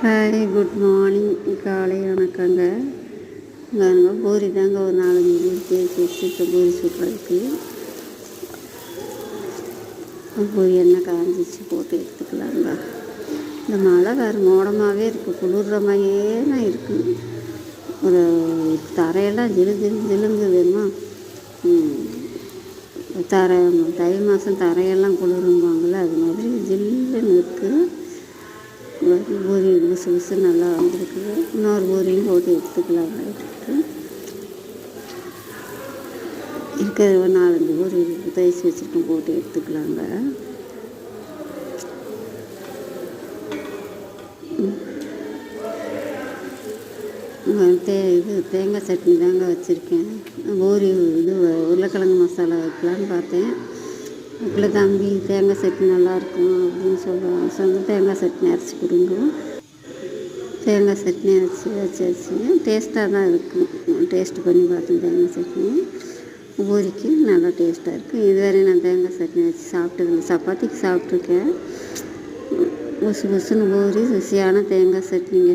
Hi good morning காலை வணக்கங்க. நாங்கள் பூரி தாங்க ஒரு நாலஞ்சு பூரி தேய்ச்சி வச்சுட்டு பூரி சுடுறதுக்கு. பூரி எண்ணெய் காஞ்சிச்சு போட்டு எடுத்துக்கலாங்க. இந்த மழை வேறு மோடமாகவே இருக்குது குளிர்ற மாதிரியே தான் இருக்குது ஒரு தரையெல்லாம் ஜிலு ஜிலு ஜிலுங்குதுமா தரை தை மாதம் தரையெல்லாம் குளிரும்பாங்களே அது மாதிரி ஜில்லுன்னு இருக்குது பூரி புதுசு புதுசு நல்லா வந்திருக்குது. இன்னொரு பூரியும் போட்டு எடுத்துக்கலாம். எடுத்துட்டு இருக்கிற ஒரு நாலஞ்சு பூரி தேய்ச்சி வச்சுருக்கோம் போட்டு எடுத்துக்கலாங்க. தே இது தேங்காய் சட்னி தாங்க வச்சுருக்கேன். பூரி இது உருளைக்கிழங்கு மசாலா வைக்கலான்னு பார்த்தேன். அதுக்குள்ளே தம்பி தேங்காய் சட்னி நல்லாயிருக்கும் அப்படின்னு சொல்லுவாங்க. சொந்த தேங்காய் சட்னி அரைச்சி கொடுங்க தேங்காய் சட்னி அரைச்சி வச்சு வச்சு டேஸ்ட்டாக தான் இருக்கும் டேஸ்ட்டு பண்ணி பார்த்தேன் தேங்காய் சட்னி. பூரிக்கு நல்லா டேஸ்ட்டாக இருக்கும் இதுவரை நான் தேங்காய் சட்னி வச்சு சாப்பிட்டதில்ல. சப்பாத்திக்கு சாப்பிட்ருக்கேன் உசு உசுன்னு ஊறி ருசியான தேங்காய் சட்னிங்க.